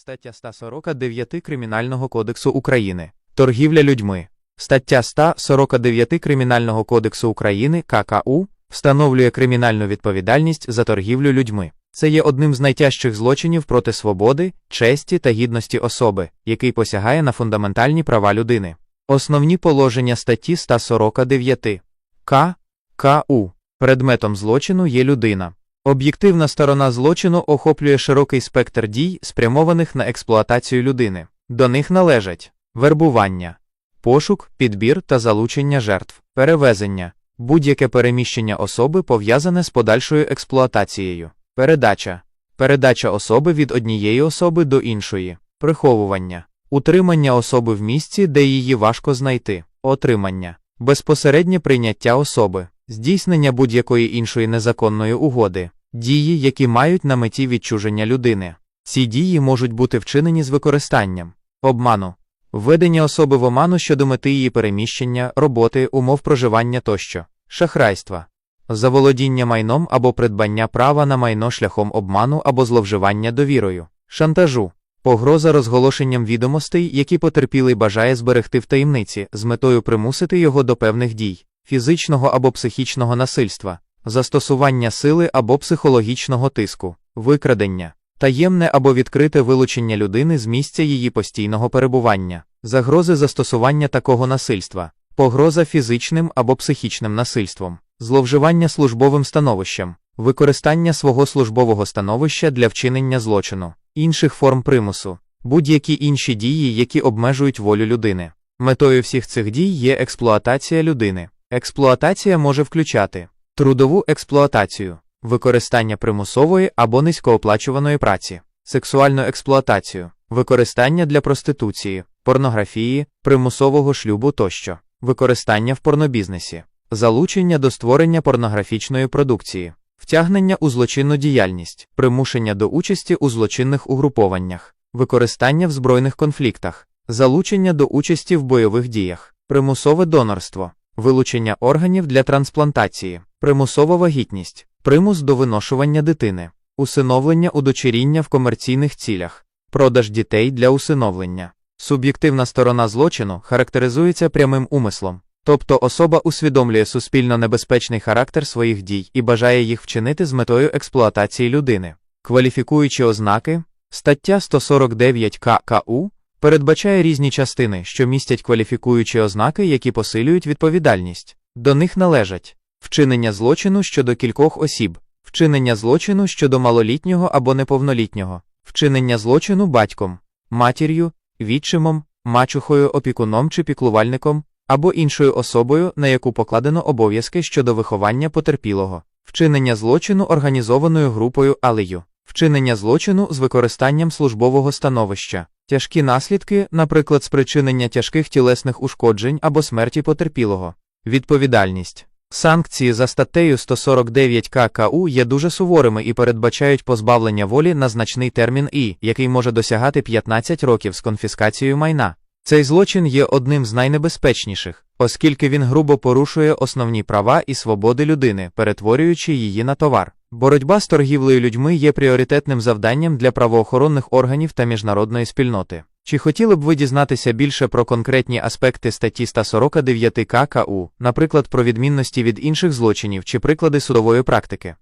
Стаття 149 Кримінального кодексу України. Торгівля людьми. Стаття 149 Кримінального кодексу України ККУ встановлює кримінальну відповідальність за торгівлю людьми. Це є одним з найтяжчих злочинів проти свободи, честі та гідності особи, який посягає на фундаментальні права людини. Основні положення статті 149 К. КУ. Предметом злочину є людина. Об'єктивна сторона злочину охоплює широкий спектр дій, спрямованих на експлуатацію людини. До них належать вербування, пошук, підбір та залучення жертв, перевезення, будь-яке переміщення особи пов'язане з подальшою експлуатацією, передача, передача особи від однієї особи до іншої, приховування, утримання особи в місці, де її важко знайти, отримання, безпосереднє прийняття особи, здійснення будь-якої іншої незаконної угоди, дії, які мають на меті відчуження людини. Ці дії можуть бути вчинені з використанням обману, введення особи в оману щодо мети її переміщення, роботи, умов проживання тощо, шахрайства, заволодіння майном або придбання права на майно шляхом обману або зловживання довірою, шантажу, погроза розголошенням відомостей, які потерпілий бажає зберегти в таємниці, з метою примусити його до певних дій, фізичного або психічного насильства, застосування сили або психологічного тиску, викрадення, таємне або відкрите вилучення людини з місця її постійного перебування, загрози застосування такого насильства, погроза фізичним або психічним насильством, зловживання службовим становищем, використання свого службового становища для вчинення злочину, інших форм примусу, будь-які інші дії, які обмежують волю людини. Метою всіх цих дій є експлуатація людини. Експлуатація може включати трудову експлуатацію, використання примусової або низькооплачуваної праці, сексуальну експлуатацію, використання для проституції, порнографії, примусового шлюбу тощо, використання в порнобізнесі, залучення до створення порнографічної продукції, втягнення у злочинну діяльність, примушення до участі у злочинних угрупованнях, використання в збройних конфліктах, залучення до участі в бойових діях, примусове донорство, вилучення органів для трансплантації, примусова вагітність, примус до виношування дитини, усиновлення удочеріння в комерційних цілях, продаж дітей для усиновлення. Суб'єктивна сторона злочину характеризується прямим умислом, тобто особа усвідомлює суспільно небезпечний характер своїх дій і бажає їх вчинити з метою експлуатації людини. Кваліфікуючі ознаки, стаття 149 ККУ передбачає різні частини, що містять кваліфікуючі ознаки, які посилюють відповідальність. До них належать вчинення злочину щодо кількох осіб, вчинення злочину щодо малолітнього або неповнолітнього, вчинення злочину батьком, матір'ю, відчимом, мачухою, опікуном чи піклувальником, або іншою особою, на яку покладено обов'язки щодо виховання потерпілого, вчинення злочину організованою групою алею, вчинення злочину з використанням службового становища, тяжкі наслідки, наприклад, спричинення тяжких тілесних ушкоджень або смерті потерпілого, відповідальність. Санкції за статтею 149 ККУ є дуже суворими і передбачають позбавлення волі на значний термін і, який може досягати 15 років з конфіскацією майна. Цей злочин є одним з найнебезпечніших, оскільки він грубо порушує основні права і свободи людини, перетворюючи її на товар. Боротьба з торгівлею людьми є пріоритетним завданням для правоохоронних органів та міжнародної спільноти. Чи хотіли б ви дізнатися більше про конкретні аспекти статті 149 ККУ, наприклад, про відмінності від інших злочинів чи приклади судової практики?